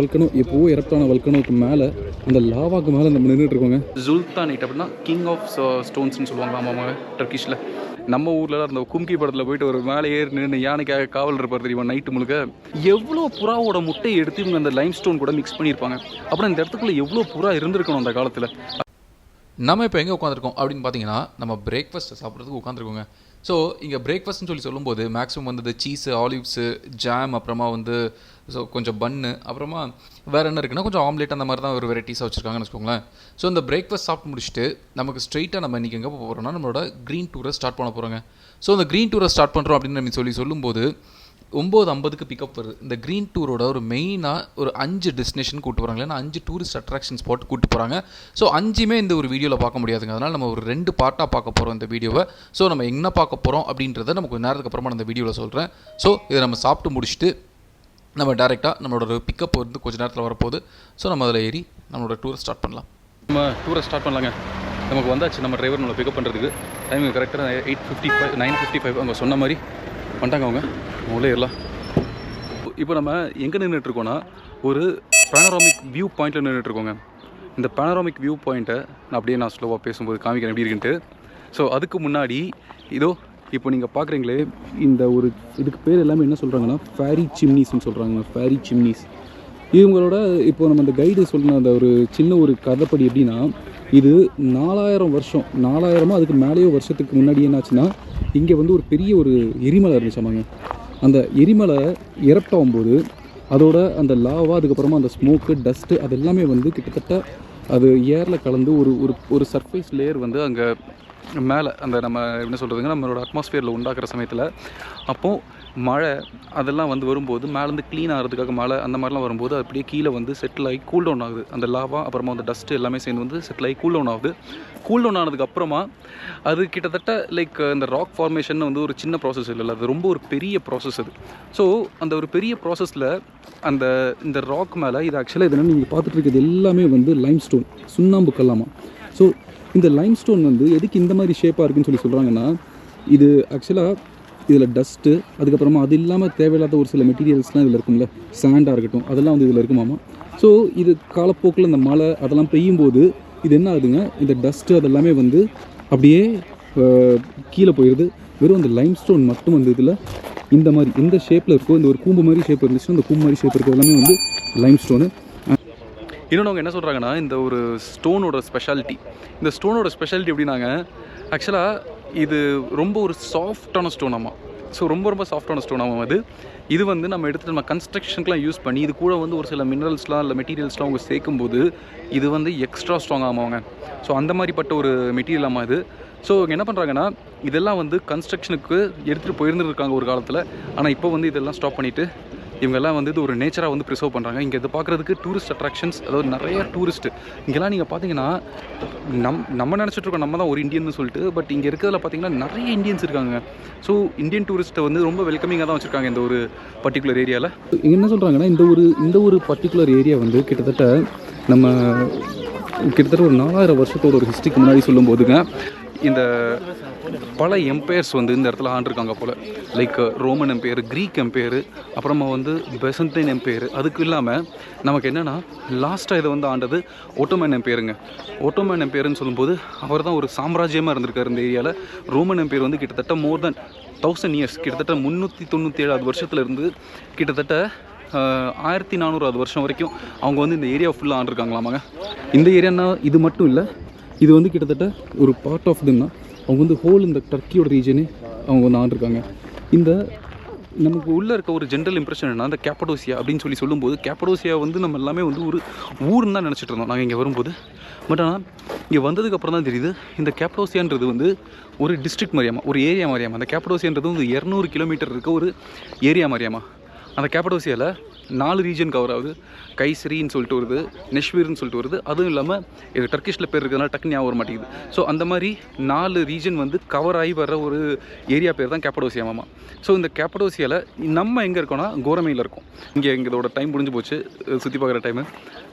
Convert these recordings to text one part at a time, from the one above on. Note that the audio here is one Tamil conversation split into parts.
வல்கனோ எப்போவோ எரப்டான வல்கனோக்கு மேலே அந்த லாவாக்கு மேலே நம்ம நின்றுட்டு இருக்கோங்க. ஜுல்தானேட் அப்படின்னா கிங் ஆஃப் ஸ்டோன்ஸ்னு சொல்லுவாங்க. ஆமாம் டர்க்கிஷில் நம்ம ஊரில் அந்த கும்கி படத்தில் போயிட்டு ஒரு மேலே ஏறி நின்று யானைக்காக காவல் இருப்பார் தெரியுமா நைட்டு முழுக்க? எவ்வளோ புறாவோட முட்டையை எடுத்து இவங்க அந்த லைம் ஸ்டோன் கூட மிக்ஸ் பண்ணியிருப்பாங்க. அப்புறம் இந்த இடத்துக்குள்ள எவ்வளோ புறா இருந்திருக்கணும் அந்த காலத்தில்? நம்ம இப்போ எங்கே உட்காந்துருக்கோம் அப்படின்னு பார்த்தீங்கன்னா நம்ம பிரேக்ஃபாஸ்ட் சாப்பிட்றதுக்கு உட்காந்துருக்கோங்க ஸோ இங்கே பிரேக்ஃபாஸ்ட்னு சொல்லி சொல்லும்போது மேக்ஸிமம் வந்து சீஸு ஆலிவ்ஸு ஜாம் அப்புறமா வந்து ஸோ கொஞ்சம் பன்னு அப்புறமா வேறு என்ன இருக்குன்னா கொஞ்சம் ஆம்லேட் அந்த மாதிரி தான் ஒரு வெரைட்டிஸாக வச்சுருக்காங்கன்னு வச்சுக்கோங்களேன். ஸோ இந்த பிரேக்ஃபாஸ்ட் சாப்பிட்டு முடிச்சுட்டு நமக்கு ஸ்ட்ரெயிட்டாக நம்ம இன்றைக்கி எங்கே போகிறோம்னா நம்மளோட க்ரீன் டூரை ஸ்டார்ட் பண்ண போகிறோங்க ஸோ அந்த க்ரீன் டூரை ஸ்டார்ட் பண்ணுறோம் அப்படின்னு நம்ம சொல்லி சொல்லும்போது ஒம்பது ஐம்பதுக்கு பிக்கப் வருது. இந்த க்ரீன் டூரோட ஒரு மெயினாக ஒரு அஞ்சு டெஸ்டினேஷன் கூட்டு போகிறாங்க இல்லைன்னா அஞ்சு டூரிஸ்ட் அட்ராக்ஷன் ஸ்பாட் கூட்டு போகிறாங்க ஸோ அஞ்சுமே இந்த ஒரு வீடியோவில் பார்க்க முடியாதுங்க. அதனால் நம்ம ஒரு ரெண்டு பார்ட்டாக பார்க்க போகிறோம் இந்த வீடியோவை ஸோ நம்ம என்ன பார்க்க போகிறோம் அப்படின்றத நம்ம கொஞ்சம் நேரத்துக்கு அப்புறமா நான் வீடியோவில் சொல்கிறேன் ஸோ இதை நம்ம சாப்பிட்டு முடிச்சுட்டு நம்ம டேரெக்டாக நம்மளோட பிக்கப் வந்து கொஞ்ச நேரத்தில் வரப்போகுது. ஸோ நம்ம அதில் ஏறி நம்மளோட டூரை ஸ்டார்ட் பண்ணலாம். நம்ம டூரை ஸ்டார்ட் பண்ணலாங்க. நமக்கு வந்தாச்சு நம்ம டிரைவர் நம்மளை பிக்கப் பண்ணுறதுக்கு டைம் கரெக்டாக eight fifty five nine fifty five அவங்க சொன்ன மாதிரி வந்துட்டாங்க அவங்க. உள்ளே ஏறலாம். இப்போ நம்ம எங்கே நின்றுட்டுருக்கோன்னா ஒரு பேனராமிக் வியூ பாயிண்ட்டில் நின்றுட்டுருக்கோங்க இந்த பேனராமிக் வியூ பாயிண்ட்டை நான் அப்படியே நான் ஸ்லோவாக பேசும்போது காமிக்கிறேன். எப்படி இருக்குன்ட்டு. ஸோ அதுக்கு முன்னாடி இதோ இப்போ நீங்கள் பார்க்குறீங்களே இந்த ஒரு இதுக்கு பேர் எல்லாமே என்ன சொல்கிறாங்கன்னா ஃபேரி சிம்னிஸ்னு சொல்கிறாங்க ஃபேரி சிம்னிஸ் இவங்களோட இப்போ நம்ம அந்த கைடு சொன்ன அந்த ஒரு சின்ன ஒரு கதைப்படி எப்படின்னா இது நாலாயிரம் வருஷம் நாலாயிரமோ அதுக்கு மேலேயோ வருஷத்துக்கு முன்னாடி என்னாச்சுன்னா இங்கே வந்து ஒரு பெரிய ஒரு எரிமலை இருந்துச்சாமாங்க அந்த எரிமலை எரப்டாகும் போது அதோட அந்த லாவா அதுக்கப்புறமா அந்த ஸ்மோக்கு டஸ்ட்டு அது எல்லாமே வந்து கிட்டத்தட்ட அது ஏரில் கலந்து ஒரு ஒரு ஒரு சர்ஃபேஸ் லேயர் வந்து அங்கே மேலே அந்த நம்ம என்ன சொல்கிறதுங்க நம்மளோட அட்மாஸ்ஃபியரில் உண்டாக்குற சமயத்தில் அப்போது மழை அதெல்லாம் வந்து வரும்போது மேலேருந்து க்ளீன் ஆகிறதுக்காக மழை அந்த மாதிரிலாம் வரும்போது அப்படியே கீழே வந்து செட்டில் ஆகி கூல் டவுன் ஆகுது. அந்த லாவா அப்புறமா அந்த டஸ்ட்டு எல்லாமே சேர்ந்து வந்து செட்டில் ஆகி கூல் டவுன் ஆகுது. கூல் டவுன் ஆனதுக்கு அப்புறமா அது கிட்டத்தட்ட லைக் இந்த ராக் ஃபார்மேஷன் வந்து ஒரு சின்ன ப்ராசஸ் இல்லை அது ரொம்ப ஒரு பெரிய ப்ராசஸ் அது. ஸோ அந்த ஒரு பெரிய ப்ராசஸில் அந்த இந்த ராக் மேலே இது ஆக்சுவலாக இதெல்லாம் நீங்கள் பார்த்துட்டு இருக்கிறது எல்லாமே வந்து லைம் ஸ்டோன் சுண்ணாம்பு கல்லாமா. ஸோ இந்த லைம் ஸ்டோன் வந்து எதுக்கு இந்த மாதிரி ஷேப்பாக இருக்குன்னு சொல்லி சொல்கிறாங்கன்னா இது ஆக்சுவலாக இதில் டஸ்ட்டு அதுக்கப்புறமா அது இல்லாமல் தேவையில்லாத ஒரு சில மெட்டீரியல்ஸ்லாம் இதில் இருக்கும்ல சாண்டாக இருக்கட்டும் அதெல்லாம் வந்து இதில் இருக்குமாமா? ஸோ இது காலப்போக்கில் இந்த மழை அதெல்லாம் பெய்யும்போது இது என்ன ஆகுதுங்க? இந்த டஸ்ட்டு அதெல்லாமே வந்து அப்படியே கீழே போயிடுது வெறும் அந்த லைம் ஸ்டோன் மட்டும் வந்து இதில் இந்த மாதிரி இந்த ஷேப்பில் இருக்கும் இந்த ஒரு கூம்பு மாதிரி ஷேப் இருந்துச்சுன்னா இந்த கூம்பு மாதிரி ஷேப் இருக்கிறது எல்லாமே வந்து லைம் ஸ்டோனு இன்னொன்று அவங்க என்ன சொல்கிறாங்கன்னா இந்த ஒரு ஸ்டோனோட ஸ்பெஷாலிட்டி இந்த ஸ்டோனோட ஸ்பெஷாலிட்டி எப்படின்னாங்க ஆக்சுவலாக இது ரொம்ப ஒரு சாஃப்டான ஸ்டோன் ஆமாம் ஸோ ரொம்ப ரொம்ப சாஃப்டான ஸ்டோன் ஆகும் அது. இது வந்து நம்ம எடுத்துகிட்டு நம்ம கன்ஸ்ட்ரக்ஷனுக்குலாம் யூஸ் பண்ணி இது கூட வந்து ஒரு சில மினரல்ஸ்லாம் இல்லை மெட்டீரியல்ஸ்லாம் அவங்க சேர்க்கும்போது இது வந்து எக்ஸ்ட்ரா ஸ்ட்ராங் ஆமாங்க ஸோ அந்த மாதிரிப்பட்ட ஒரு மெட்டீரியல் ஆமாம் இது. ஸோ இவங்க என்ன பண்ணுறாங்கன்னா இதெல்லாம் வந்து கன்ஸ்ட்ரக்ஷனுக்கு எடுத்துகிட்டு போயிருந்துருக்காங்க ஒரு காலத்தில். ஆனால் இப்போ வந்து இதெல்லாம் ஸ்டாப் பண்ணிவிட்டு இவங்கெல்லாம் வந்து இது ஒரு நேச்சராக வந்து ப்ரிசர்வ் பண்ணுறாங்க இங்கே இது பார்க்குறதுக்கு டூரிஸ்ட் அட்ராக்ஷன்ஸ் அதாவது நிறைய டூரிஸ்ட் இங்கெல்லாம் நீங்கள் பார்த்தீங்கன்னா நம் நம்ம நினச்சிட்டு இருக்கோம் நம்ம தான் ஒரு இந்தியன்னு சொல்லிட்டு பட் இங்கே இருக்கிறதுல பார்த்தீங்கன்னா நிறைய இந்தியன்ஸ் இருக்காங்க. ஸோ இந்தியன் டூரிஸ்ட்டை வந்து ரொம்ப வெல்கமிங்காக தான் வச்சுருக்காங்க இந்த ஒரு பர்டிகுலர் ஏரியாவில் என்ன சொல்கிறாங்கன்னா இந்த ஒரு இந்த ஒரு பர்டிகுலர் ஏரியா வந்து கிட்டத்தட்ட நம்ம கிட்டத்தட்ட ஒரு நாலாயிரம் வருஷத்தோட ஒரு ஹிஸ்ட்ரிக்கு முன்னாடி சொல்லும்போதுங்க இந்த பல எம்பையர்ஸ் வந்து இந்த இடத்துல ஆண்டிருக்காங்க போல். Like Roman empire Greek empire அப்புறமா வந்து பெசன்டைன் எம்பையர் அதுக்கு இல்லாமல் நமக்கு என்னென்னா லாஸ்ட்டாக இதை வந்து ஆண்டது ஒட்டோமேன் எம்பையருங்க ஒட்டோமேன் எம்பையர்னு சொல்லும்போது அவர் தான் ஒரு சாம்ராஜ்யமாக இருந்திருக்காரு இந்த ஏரியாவில் ரோமன் எம்பையர் வந்து கிட்டத்தட்ட மோர் தென் தௌசண்ட் இயர்ஸ் கிட்டத்தட்ட முந்நூற்றி தொண்ணூற்றி ஏழாவது வருஷத்துலேருந்து கிட்டத்தட்ட ஆயிரத்தி நானூறாவது வருஷம் வரைக்கும் அவங்க வந்து இந்த ஏரியா ஃபுல்லாக ஆண்டிருக்காங்களாமாங்க. இந்த ஏரியானா இது மட்டும் இல்லை இது வந்து கிட்டத்தட்ட ஒரு பார்ட் ஆஃப் them தான். அவங்க வந்து ஹோல் இந்த டர்க்கியோட ரீஜனே அவங்க வந்து ஆண்டிருக்காங்க. இந்த நமக்கு உள்ளே இருக்க ஒரு ஜென்ரல் இம்ப்ரெஷன் என்ன அந்த கேப்படோசியா அப்படின்னு சொல்லி சொல்லும்போது கேப்படோசியா வந்து நம்ம எல்லாமே வந்து ஒரு ஊர்னு தான் நினச்சிட்டு இருந்தோம். நாங்கள் இங்கே வரும்போது. பட் ஆனால் இங்கே வந்ததுக்கப்புறம் தான் தெரியுது இந்த கேப்படோசியான்றது வந்து ஒரு டிஸ்ட்ரிக்ட் மாதிரியாமா ஒரு ஏரியா மாதிரியாமா அந்த கேப்படோசியான்றது வந்து இரநூறு கிலோமீட்டர் இருக்க ஒரு ஏரியா மாதிரியாமா அந்த கேப்படோசியாவில் நாலு ரீஜன் கவர் ஆகுது. கைசரின்னு சொல்லிட்டு வருது நெஷ்வீர்னு சொல்லிட்டு வருது. அதுவும் இல்லாமல் இது டர்க்கிஷில் பேர் இருக்கிறதுனால டக்கு ஞாபகம் மாட்டேங்குது. ஸோ அந்த மாதிரி நாலு ரீஜன் வந்து கவர் ஆகி வர ஒரு ஏரியா பேர் தான் கேப்படோசியா மாமா. ஸோ இந்த கேப்படோசியாவில் நம்ம எங்கே இருக்கோம்னா கோரமையில் இருக்கோம். இங்கே இங்கே டைம் முடிஞ்சு போச்சு. சுற்றி பார்க்குற டைமு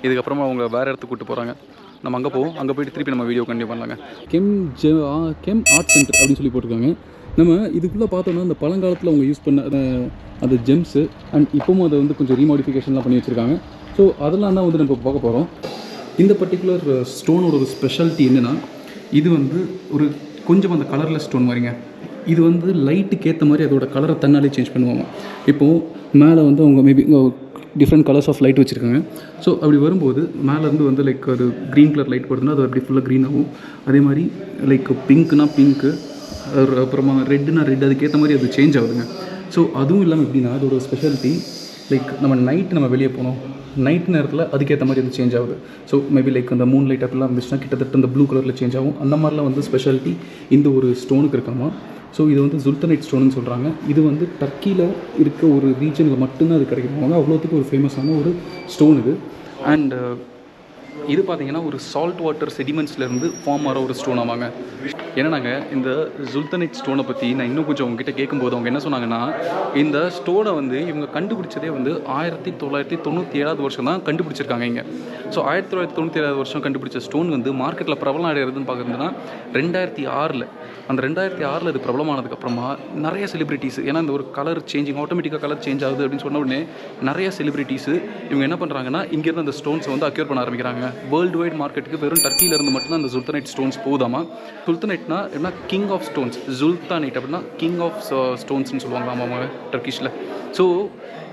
இதுக்கப்புறமா அவங்க வேறு இடத்துக்கு கூப்பிட்டு போகிறாங்க நம்ம அங்கே போவோம். அங்கே போயிட்டு திருப்பி நம்ம வீடியோ கண்டினியூ பண்ணலாங்க. கெம் ஜெ கெம் ஆர்ட் சென்டர் அப்படின்னு சொல்லி போட்டிருக்காங்க. நம்ம இதுக்குள்ளே பார்த்தோன்னா அந்த பழங்காலத்தில் அவங்க யூஸ் பண்ண அந்த- ஜெம்ஸு அண்ட் இப்போவும் அதை வந்து கொஞ்சம் ரீமாடிஃபிகேஷன்லாம் பண்ணி வச்சுருக்காங்க. ஸோ அதெல்லாம் தான் வந்து நம்ம பார்க்க போகிறோம் இந்த பர்டிகுலர் ஸ்டோனோட ஒரு ஸ்பெஷாலிட்டி என்னென்னா இது வந்து ஒரு கொஞ்சம் அந்த கலர்லெஸ் ஸ்டோன் மாதிரிங்க. இது வந்து லைட்டுக்கு ஏற்ற மாதிரி அதோட கலரை தன்னாலே சேஞ்ச் பண்ணுவாங்க. இப்போது மேலே வந்து அவங்க maybe different colours of light வச்சுருக்காங்க. ஸோ அப்படி வரும்போது மேலேருந்து வந்து லைக் ஒரு க்ரீன் கலர் லைட் போடுதுன்னா அது அப்படி ஃபுல்லாக க்ரீன் ஆகும். அதே மாதிரி லைக் பிங்க்னா பிங்க்கு அப்புறமா ரெட்டுனா ரெட் அதுக்கேற்ற மாதிரி அது சேஞ்ச் ஆகுதுங்க. ஸோ அதுவும் இல்லாமல் எப்படின்னா அதோட ஸ்பெஷாலிட்டி லைக் நம்ம நைட் நம்ம வெளியே போனோம். நைட் நேரத்தில் அதுக்கேற்ற மாதிரி அது சேஞ்ச் ஆகுது. ஸோ மேபி லைக் அந்த மூன் லைட் அப்படிலாம் இருந்துச்சுன்னா கிட்டத்தட்ட அந்த ப்ளூ கலரில் சேஞ்ச் ஆகும். அந்த மாதிரிலாம் வந்து ஸ்பெஷாலிட்டி இந்த ஒரு ஸ்டோனுக்கு இருக்கணுமா ஸோ இது வந்து ஜுல்தனைட் ஸ்டோனுன்னு சொல்கிறாங்க இது வந்து டர்க்கியில் இருக்க ஒரு ரீஜனில் மட்டும்தான் அது கிடைக்கும் அவ்வளோத்துக்கு ஒரு ஃபேமஸான ஒரு ஸ்டோன் இது. அண்ட் இது பார்த்தீங்கன்னா ஒரு சால்ட் வாட்டர் செடிமெண்ட்ஸ்லேருந்து ஃபார்ம் ஆகிற ஒரு ஸ்டோன் ஏன்னா என்னன்னாங்க இந்த ஜுல்தனைட் ஸ்டோனை பற்றி நான் இன்னும் கொஞ்சம் உங்ககிட்ட கேட்கும்போது அவங்க என்ன சொன்னாங்கன்னா இந்த ஸ்டோனை வந்து இவங்க கண்டுபிடிச்சதே வந்து ஆயிரத்தி தொள்ளாயிரத்தி தொண்ணூற்றி ஏழாவது வருஷம் தான் கண்டுபிடிச்சிருக்காங்க இங்கே. ஸோ ஆயிரத்தி தொள்ளாயிரத்தி தொண்ணூற்றி ஏழாவது வருஷம் கண்டுபிடிச்ச ஸ்டோன் வந்து மார்க்கெட்டில் பிரபலம் அடைகிறதுன்னு பார்க்குறதுனா ரெண்டாயிரத்தி ஆறில். அந்த ரெண்டாயிரத்தி ஆறில் இது பிரபலமானதுக்கப்புறமா நிறைய செலிபிரிட்டிஸ் ஏன்னா இந்த ஒரு கலர் சேஞ்சிங் ஆட்டோமேட்டிக்காக கலர் சேஞ்ச் ஆகுது அப்படின்னு சொன்ன உடனே நிறைய செலிபிரிட்டிஸ் இவங்க என்ன பண்ணுறாங்கன்னா இங்கேருந்து அந்த ஸ்டோன்ஸை வந்து அக்யூர் பண்ண ஆரம்பிக்கிறாங்க. வேர்ல்டு வைட் மார்க்கெட்டுக்கு வெறும் டர்க்கியிலேருந்து மட்டும்தான் அந்த சுல்தனைட் ஸ்டோன்ஸ் போதாமா சுல்தனைட் அப்படின்னா என்ன கிங் ஆஃப் ஸ்டோன்ஸ் ஜுல்தானைட் அப்படின்னா கிங் ஆஃப் ஸ்டோன்ஸ்னு uh, சொல்லுவாங்க ஆமாம் டர்க்கிஷில் ஸோ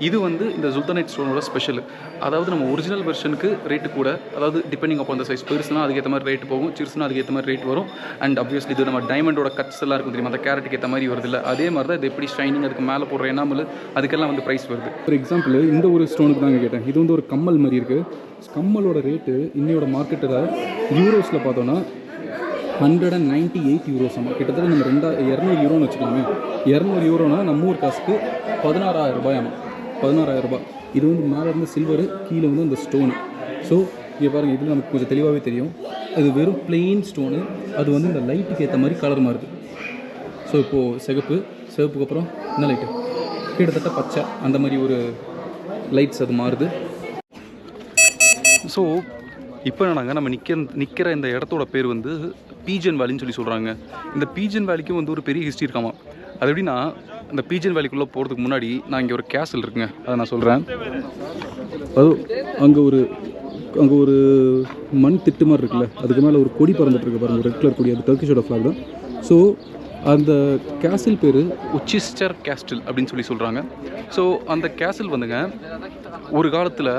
இது வந்து இந்த ஜுல்தனைட் ஸ்டோனோட ஸ்பெஷல் அதாவது நம்ம ஒரிஜினல் வெர்ஷனுக்கு ரேட்டு கூட அதாவது டிபெண்டிங் அப்போ அந்த சைஸ் பெருசுனா அதுக்கேற்ற மாதிரி ரேட் போகும் சிறுசுனா அதுக்கேற்ற மாதிரி ரேட் வரும். அண்ட் அப்வியஸ்லி இது நம்ம டைமண்டோட கட்ஸ் எல்லாம் இருக்கும் தெரியுமா? அந்த கேரட்டுக்கு ஏற்ற மாதிரி வருது இல்லை அதே மாதிரி தான் இது எப்படி ஷைனிங் அதுக்கு மேலே போடுற எனாமல் அதுக்கெல்லாம் வந்து ப்ரைஸ் வருது. ஃபார் எக்ஸாம்பிள் இந்த ஒரு ஸ்டோனுக்கு தாங்க கேட்டேன். இது வந்து ஒரு கம்மல் மாதிரி இருக்குது கம்மலோட ரேட்டு இன்னையோட மார்க்கெட்டில் யூரோஸில் பார்த்தோன்னா hundred and ninety eight euros ஆமாம் கிட்டத்தட்ட நம்ம ரெண்டா இரநூறு யூரோன்னு வச்சுக்கலாமே இரநூறு யூரோனா நம்ம ஊர் காசுக்கு பதினாறாயிரம் ரூபாய் ஆமாம் பதினாறாயிரம் ரூபாய். இது வந்து மேலே இருந்து சில்வரு கீழே வந்து அந்த ஸ்டோனு ஸோ இங்கே பாருங்கள் இதில் நமக்கு கொஞ்சம் தெளிவாகவே தெரியும். அது வெறும் பிளெயின் ஸ்டோனு அது வந்து இந்த லைட்டுக்கு ஏற்ற மாதிரி கலர் மாறுது. ஸோ இப்போது சிகப்பு சிவப்புக்கு அப்புறம் என்ன லைட்டு கிட்டத்தட்ட பச்சை. அந்த மாதிரி ஒரு லைட்ஸ் அது மாறுது. ஸோ இப்போ என்னன்னாங்க நம்ம நிற்க நிற்கிற இந்த இடத்தோட பேர் வந்து பீஜன் வேலின்னு சொல்லி சொல்கிறாங்க இந்த பீஜன் வேலிக்கும் வந்து ஒரு பெரிய ஹிஸ்ட்ரி இருக்காமா? அது எப்படின்னா அந்த பீஜன் வேலிக்குள்ளே போகிறதுக்கு முன்னாடி நான் இங்கே ஒரு கேசல் இருக்குங்க. அதை நான் சொல்கிறேன் அது அங்கே ஒரு அங்கே ஒரு மண் திட்டு மாதிரி இருக்குல்ல அதுக்கு மேலே ஒரு கொடி பறந்துட்டு இருக்கு பாருங்க ரெட் கலர் கொடி அது டர்க்கிஷோட ஃப்ளாக் தான். ஸோ அந்த கேசில் பேர் உச்சிஸ்டர் கேஸ்டில் அப்படின்னு சொல்லி சொல்கிறாங்க ஸோ அந்த கேசில் வந்துங்க ஒரு காலத்தில்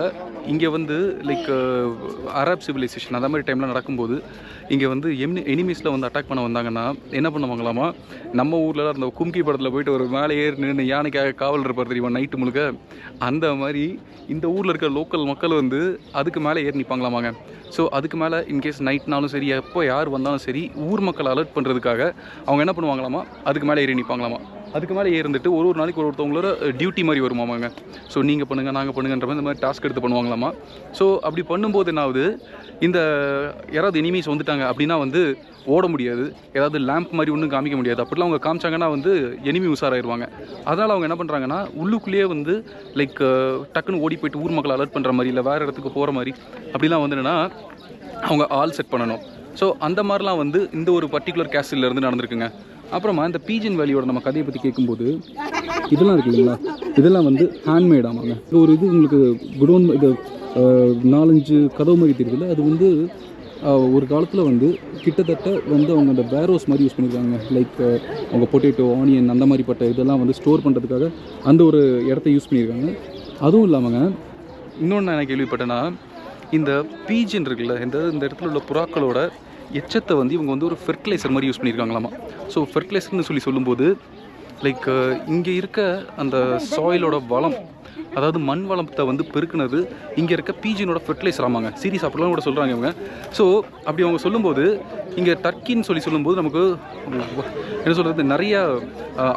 இங்கே வந்து லைக் அரப் சிவிலைசேஷன் அந்த மாதிரி டைமில் நடக்கும்போது இங்கே வந்து எம்னி எனிமீஸில் வந்து அட்டாக் பண்ண வந்தாங்கன்னா என்ன பண்ணுவாங்களாமா? நம்ம ஊரில் அந்த கும்கி படத்தில் போயிட்டு ஒரு மேலே ஏறி நின்று யானைக்காக காவல் இருப்பார் தெரியுமா நைட்டு முழுக்க? அந்த மாதிரி இந்த ஊரில் இருக்க லோக்கல் மக்கள் வந்து அதுக்கு மேலே ஏறி நிற்பாங்களாமாங்க ஸோ அதுக்கு மேலே இன்கேஸ் நைட்னாலும் சரி எப்போ யார் வந்தாலும் சரி ஊர் மக்கள் அலர்ட் பண்ணுறதுக்காக அவங்க என்ன பண்ணுவாங்களாமா அதுக்கு மேலே ஏறி நிற்பாங்களாமா அதுக்கு மேலே ஏறிந்துட்டு ஒரு ஒரு நாளைக்கு ஒரு ஒருத்தவங்களோட டியூட்டி மாதிரி வருமாமாங்க ஸோ நீங்கள் பண்ணுங்கள் நாங்கள் பண்ணுங்கன்ற மாதிரி இந்த மாதிரி டாஸ்க் எடுத்து பண்ணுவாங்களாமா? ஸோ அப்படி பண்ணும்போது என்ன ஆகுது? இந்த யாராவது எனிமீஸ் வந்துட்டாங்க அப்படின்னா வந்து ஓட முடியாது. ஏதாவது லேம்ப் மாதிரி ஒன்றும் காமிக்க முடியாது. அப்படிலாம் அவங்க காமிச்சாங்கன்னா வந்து எனிமி உஷாராயிருவாங்க. அதனால் அவங்க என்ன பண்ணுறாங்கன்னா உள்ளுக்குள்ளேயே வந்து லைக் டக்குன்னு ஓடி போயிட்டு ஊர் மக்களை அலர்ட் பண்ணுற மாதிரி இல்லை வேறு இடத்துக்கு போகிற மாதிரி அப்படிலாம் வந்து என்னென்னா அவங்க ஆல் செட் பண்ணணும். ஸோ அந்த மாதிரிலாம் வந்து இந்த ஒரு பர்டிகுலர் கேஸ்டில் இருந்து நடந்திருக்குங்க. அப்புறமா இந்த பீஜன் வேலியோட நம்ம கதையை பற்றி கேட்கும்போது இதெல்லாம் இருக்கு இல்லைங்களா? இதெல்லாம் வந்து ஹேண்ட்மேடாமாங்க இது ஒரு இது உங்களுக்கு குடோன் இது நாலஞ்சு கதவு மாதிரி தெரியுதுல்ல? அது வந்து ஒரு காலத்தில் வந்து கிட்டத்தட்ட வந்து அவங்க அந்த பேரோஸ் மாதிரி யூஸ் பண்ணியிருக்காங்க லைக் அவங்க பொட்டேட்டோ ஆனியன் அந்த மாதிரிப்பட்ட இதெல்லாம் வந்து ஸ்டோர் பண்ணுறதுக்காக அந்த ஒரு இடத்த யூஸ் பண்ணியிருக்காங்க அதுவும் இல்லாமங்க இன்னொன்று நான் கேள்விப்பட்டேன்னா இந்த பீஜன் இருக்குல்ல இந்த இந்த இடத்துல உள்ள புறாக்களோட எச்சத்தை வந்து இவங்க வந்து ஒரு ஃபெர்டிலைசர் மாதிரி யூஸ் பண்ணியிருக்காங்களாமா? ஸோ ஃபெர்டிலைசர்னு சொல்லி சொல்லும்போது லைக் இங்கே இருக்க அந்த சாயிலோட வளம் அதாவது மண் வளத்தை வந்து பெருக்குனது இங்கே இருக்க பீஜினோட ஃபெர்டிலைசர் ஆமாங்க. சீரியஸ் அப்படிலாம் கூட சொல்கிறாங்க இவங்க. ஸோ அப்படி அவங்க சொல்லும்போது இங்கே டர்க்கின்னு சொல்லி சொல்லும்போது நமக்கு என்ன சொல்கிறது நிறைய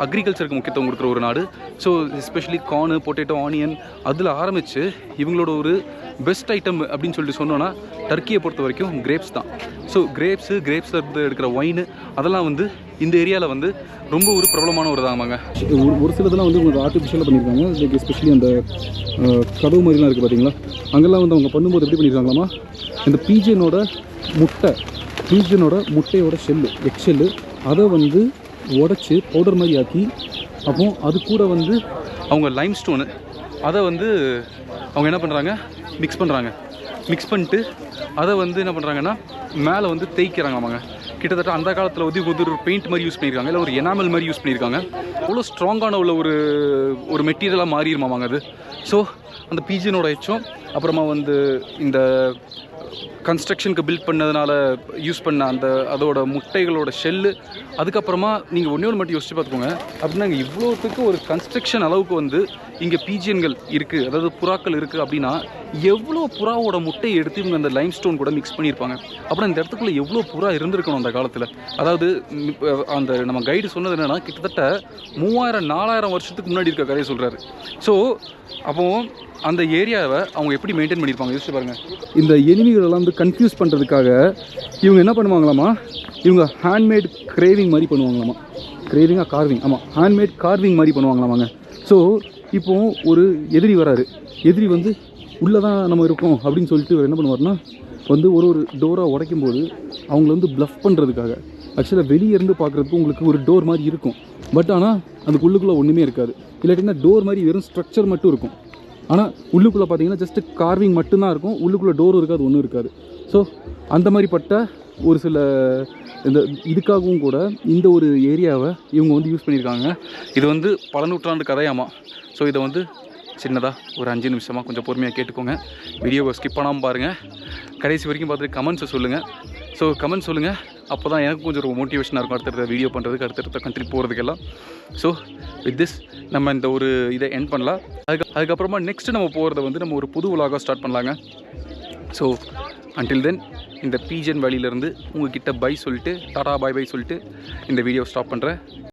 அக்ரிகல்ச்சருக்கு முக்கியத்துவம் கொடுக்குற ஒரு நாடு. So especially corn potato onion அதில் ஆரம்பித்து இவங்களோட ஒரு பெஸ்ட் ஐட்டம் அப்படின்னு சொல்லிட்டு சொன்னோன்னா டர்க்கியை பொறுத்த வரைக்கும் கிரேப்ஸ் தான். ஸோ கிரேப்ஸு கிரேப்ஸில் இருந்து எடுக்கிற ஒயின் அதெல்லாம் வந்து இந்த ஏரியாவில் வந்து ரொம்ப ஒரு பிரபலமான ஒரு தாமாங்க ஒரு ஒரு சிலதெல்லாம் வந்து உங்களுக்கு ஆர்டிஃபிஷியலாக பண்ணியிருக்காங்க லைக் எஸ்பெஷலி அந்த கதவு மாதிரிலாம் இருக்குது பார்த்தீங்களா அங்கெல்லாம் வந்து அவங்க பண்ணும்போது எப்படி பண்ணியிருக்காங்களாமா இந்த பீஜனோட முட்டை பீஜனோட முட்டையோட ஷெல்லு எக் ஷெல்லு அதை வந்து உடச்சி பவுடர் மாதிரி ஆக்கி அப்போ அது கூட வந்து அவங்க லைம் ஸ்டோனு அதை வந்து அவங்க என்ன பண்ணுறாங்க மிக்ஸ் பண்ணுறாங்க மிக்ஸ் பண்ணிட்டு அதை வந்து என்ன பண்ணுறாங்கன்னா மேலே வந்து தேய்க்கிறாங்களாமாங்க. கிட்டத்தட்ட அந்த காலத்தில் வந்து இவங்க வந்து ஒரு பெயிண்ட் மாதிரி யூஸ் பண்ணியிருக்காங்க. இல்லை ஒரு எனாமல் மாதிரி யூஸ் பண்ணியிருக்காங்க. அவ்வளோ ஸ்ட்ராங்கான உள்ள ஒரு ஒரு மெட்டீரியலாக மாறிடுமாமாங்க அது. ஸோ அந்த பீஜனோட எச்சம் அப்புறமா வந்து இந்த கன்ஸ்ட்ரக்ஷனுக்கு பில்ட் பண்ணதுனால யூஸ் பண்ண அந்த அதோட முட்டைகளோட ஷெல்லு அதுக்கப்புறமா நீங்கள் ஒன்றே ஒன்று மட்டும் யோசிச்சு பார்த்துக்கோங்க. அப்படின்னா இங்கே இவ்வளோத்துக்கு ஒரு கன்ஸ்ட்ரக்ஷன் அளவுக்கு வந்து இங்கே பீஜியன்கள் இருக்குது அதாவது புறாக்கள் இருக்குது அப்படின்னா எவ்வளோ புறாவோட முட்டையை எடுத்து இவங்க அந்த லைம் ஸ்டோன் கூட மிக்ஸ் பண்ணியிருப்பாங்க. அப்புறம் இந்த இடத்துக்குள்ளே எவ்வளோ புறா இருந்திருக்கணும் அந்த காலத்தில். அதாவது அந்த நம்ம கைடு சொன்னது என்னென்னா கிட்டத்தட்ட மூவாயிரம் நாலாயிரம் வருஷத்துக்கு முன்னாடி இருக்க கதையை சொல்கிறாரு ஸோ அப்போ அந்த ஏரியாவை அவங்க எப்படி மெயின்டைன் பண்ணியிருப்பாங்க? யோசிச்சு பாருங்க. இந்த எனிமிகளெல்லாம் வந்து கன்ஃபியூஸ் பண்ணுறதுக்காக இவங்க என்ன பண்ணுவாங்களாமா இவங்க ஹேண்ட்மேட் கிரேவிங் மாதிரி பண்ணுவாங்களாமா கிரேவிங்காக கார்விங் ஆமாம் ஹேண்ட்மேட் கார்விங் மாதிரி பண்ணுவாங்களாமாங்க. ஸோ இப்போ ஒரு எதிரி வராரு. எதிரி வந்து உள்ளே தான் நம்ம இருக்கோம் அப்படின்னு சொல்லிட்டு இவர் என்ன பண்ணுவார்னா வந்து ஒரு ஒரு டோராக உடைக்கும் போது அவங்கள வந்து ப்ளஃப் பண்ணுறதுக்காக ஆக்சுவலாக வெளியே இருந்து பார்க்குறதுக்கு உங்களுக்கு ஒரு டோர் மாதிரி இருக்கும். பட் ஆனால் அதுக்குள்ளுக்குள்ளே ஒன்றுமே இருக்காது. இல்லாட்டினா டோர் மாதிரி வெறும் ஸ்ட்ரக்சர் மட்டும் இருக்கும். ஆனால் உள்ளுக்குள்ளே பார்த்தீங்கன்னா ஜஸ்ட் கார்விங் மட்டும்தான் இருக்கும். உள்ளுக்குள்ளே டோரும் இருக்காது ஒன்றும் இருக்காது. ஸோ அந்த மாதிரிப்பட்ட ஒரு சில இந்த இதுக்காகவும் கூட இந்த ஒரு ஏரியாவை இவங்க வந்து யூஸ் பண்ணியிருக்காங்க. இது வந்து பல நூற்றாண்டு கதையாமா. ஸோ இதை வந்து சின்னதாக ஒரு அஞ்சு நிமிஷமாக கொஞ்சம் பொறுமையாக கேட்டுக்கோங்க. வீடியோவை ஸ்கிப் பண்ணாமல் பாருங்கள் கடைசி வரைக்கும் பார்த்துட்டு கமெண்ட்ஸை சொல்லுங்கள் ஸோ கமெண்ட் சொல்லுங்கள் அப்போ தான் எனக்கு கொஞ்சம் ஒரு மோட்டிவேஷனாக இருக்கும். அடுத்தடுத்த வீடியோ பண்ணுறதுக்கு அடுத்தடுத்த கண்ட்ரி போகிறதுக்கெல்லாம் ஸோ வித் திஸ் நம்ம இந்த ஒரு இதை எண்ட் பண்ணலாம். அதுக்கு அதுக்கப்புறமா நெக்ஸ்ட்டு நம்ம போகிறத வந்து நம்ம ஒரு புது உலகம் ஸ்டார்ட் பண்ணலாங்க. ஸோ அன்டில் தென் இந்த பீஜன் வழியிலேருந்து உங்ககிட்ட பை சொல்லிட்டு டாடா பாய் பை சொல்லிட்டு இந்த வீடியோ ஸ்டாப் பண்ணுறேன்